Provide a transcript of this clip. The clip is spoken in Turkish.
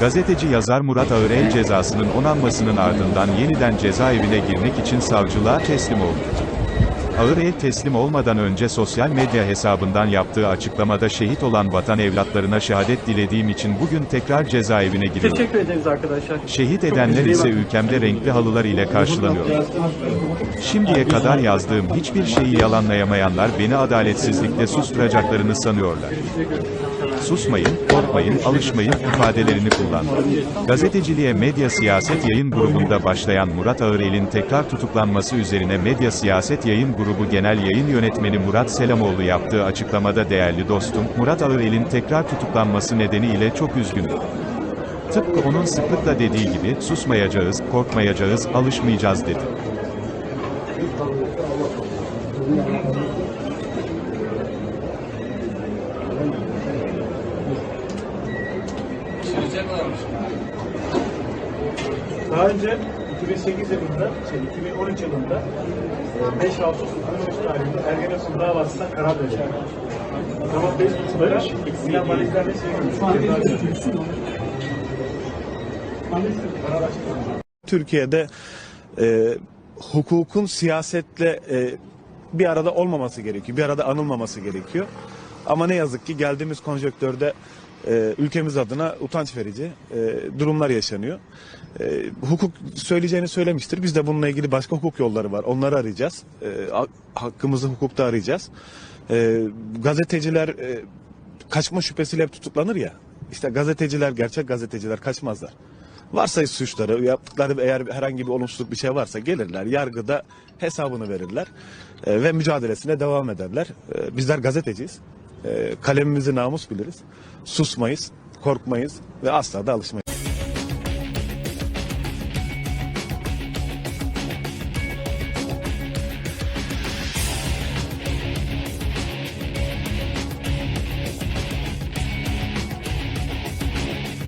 Gazeteci yazar Murat Ağırel cezasının onanmasının ardından yeniden cezaevine girmek için savcılığa teslim oldu. Ağırel teslim olmadan önce sosyal medya hesabından yaptığı açıklamada şehit olan vatan evlatlarına şehadet dilediğim için bugün tekrar cezaevine giriyorum. Teşekkür ederiz arkadaşlar. Şehit edenler ise ülkemde renkli halılar ile karşılanıyor. Şimdiye kadar yazdığım hiçbir şeyi yalanlayamayanlar beni adaletsizlikle susturacaklarını sanıyorlar. Susmayın, korkmayın, alışmayın ifadelerini kullandı. Gazeteciliğe Medya Siyaset Yayın Grubu'nda başlayan Murat Ağırel'in tekrar tutuklanması üzerine Medya Siyaset Yayın Grubu Genel Yayın Yönetmeni Murat Selamoğlu yaptığı açıklamada değerli dostum, Murat Ağırel'in tekrar tutuklanması nedeniyle çok üzgünüm. Tıpkı onun sıklıkla dediği gibi, susmayacağız, korkmayacağız, alışmayacağız dedi. Daha önce 2008 yılında, şey 2013 yılında e, 5 Ağustos 2013 tarihinde Ergenekon davasında karar verildi. Ama Facebook'ta Sinan Valizler ve şey. Türkiye'de e, hukukun siyasetle e, bir arada olmaması gerekiyor. Bir arada anılmaması gerekiyor. Ama ne yazık ki geldiğimiz konjonktörde e, ülkemiz adına utanç verici e, durumlar yaşanıyor. E, hukuk söyleyeceğini söylemiştir. Biz de bununla ilgili başka hukuk yolları var. Onları arayacağız. E, ha- hakkımızı hukukta arayacağız. E, gazeteciler e, kaçma şüphesiyle hep tutuklanır ya. İşte gazeteciler, gerçek gazeteciler kaçmazlar. Varsa suçları, yaptıkları eğer herhangi bir olumsuzluk bir şey varsa gelirler, yargıda hesabını verirler e, ve mücadelesine devam ederler. E, bizler gazeteciyiz. E, kalemimizi namus biliriz. Susmayız, korkmayız ve asla da alışmayız.